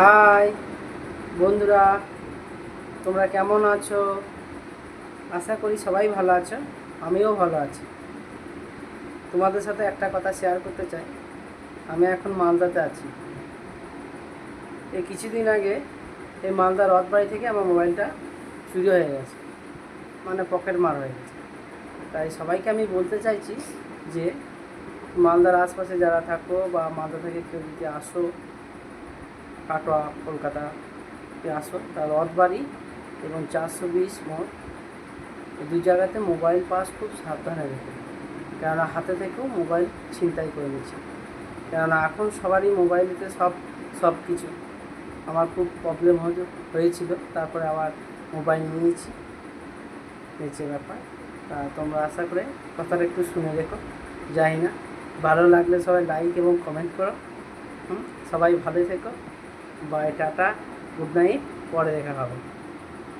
High, বন্ধুরা, তোমরা কেমন আছো? আশা করি সবাই ভালো আছো, আমিও ভালো আছি। তোমাদের সাথে একটা কথা শেয়ার করতে চাই। আমি এখন মালদাতে আছি। এই কিছুদিন আগে এই মালদা রথবাড়ি থেকে আমার মোবাইলটা চুরি হয়ে গেছে মানে পকেট মার হয়ে গেছে। তাই সবাইকে আমি বলতে চাইছি যে, মালদার আশপাশে যারা থাকো বা মালদা থেকে কেউ যদি আসো কাটোয়া কলকাতা আসো। তার রথবাড়ি এবং চারশো বিশ মোড় দুই জায়গাতে মোবাইল পাস খুব সাবধানে রেখে। কেননা হাতে থেকেও মোবাইল ছিনতাই করে নিচ্ছে। কেননা এখন সবারই মোবাইলেতে সব সব কিছু। আমার খুব প্রবলেম হয়েছিল। তারপরে আবার মোবাইল নিয়েছি। নিচে ব্যাপার। তা তোমরা আশা করে কথাটা একটু শুনে রেখো। যাই না ভালো লাগলে সবাই লাইক এবং কমেন্ট করো। হুম, সবাই ভালো থেকো। বাই টাটা গুড নাইট পরে দেখা হবে।